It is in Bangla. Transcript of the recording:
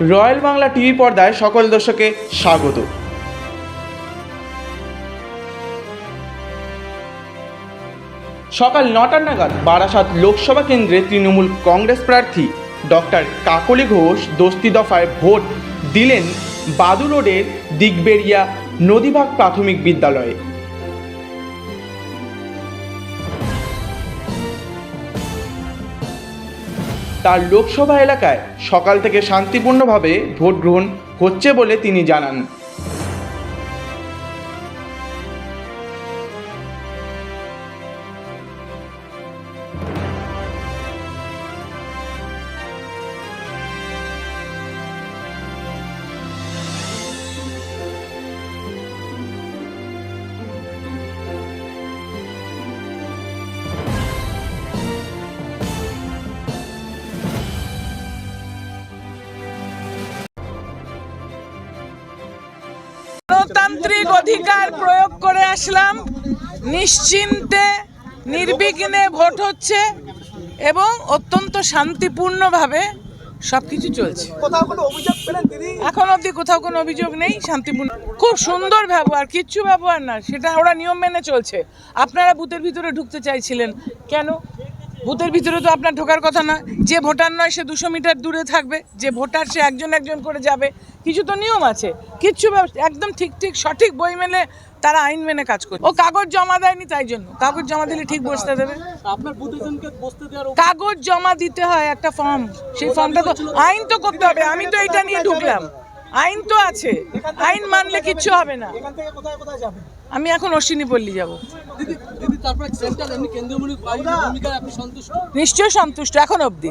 রয়্যাল বাংলা টিভি পর্দায় সকল দর্শকে স্বাগত। সকাল নটার নাগাদ বারাসাত লোকসভা কেন্দ্রে তৃণমূল কংগ্রেস প্রার্থী ডক্টর কাকলি ঘোষ দস্তি দফায় ভোট দিলেন বাদু রোডের দিগবেরিয়া নদীভাগ প্রাথমিক বিদ্যালয়ে। তার লোকসভা এলাকায় সকাল থেকে শান্তিপূর্ণভাবে ভোট গ্রহণ হচ্ছে বলে তিনি জানান। গণতান্ত্রিক অধিকার প্রয়োগ করে আসলাম নিশ্চিন্তে নির্বিঘ্নে ভোট হচ্ছে এবং অত্যন্ত শান্তিপূর্ণভাবে সবকিছু চলছে। অভিযোগ পেলেন দিদি এখন অবধি কোথাও কোনো অভিযোগ নেই শান্তিপূর্ণ। খুব সুন্দর ব্যবহার কিচ্ছু ব্যবহার না সেটা ওরা নিয়ম মেনে চলছে। আপনারা বুথের ভিতরে ঢুকতে চাইছিলেন কেন? বুথের ভিতরে তো আপনার ঢোকার কথা না। যে ভোটার নয় সে দুশো মিটার দূরে থাকবে। যে ভোটার সে একজন একজন করে যাবে। কিছু তো নিয়ম আছে। কিচ্ছু একদম ঠিক ঠিক সঠিক বই মেনে তারা আইন মেনে কাজ করে ও কাগজ জমা দেয়নি তাই জন্য। কাগজ জমা দিলে ঠিক বসতে দেবে। কাগজ জমা দিতে হয় একটা ফর্ম। সেই ফর্মটা তো আইন তো করতে হবে। আমি তো এটা নিয়ে ঢুকলাম। আইন তো আছে। আইন মানলে কিচ্ছু হবে না। এখান থেকে কোথায় কোথায় যাবে? আমি এখন অশ্বিনী পল্লী যাব। দিদি দিদি তারপরে সেন্ট্রাল এমনি কেন্দ্রীয় মূলক বাহিনীর ভূমিকায় আপনি সন্তুষ্ট? নিশ্চয় সন্তুষ্ট এখন অবধি।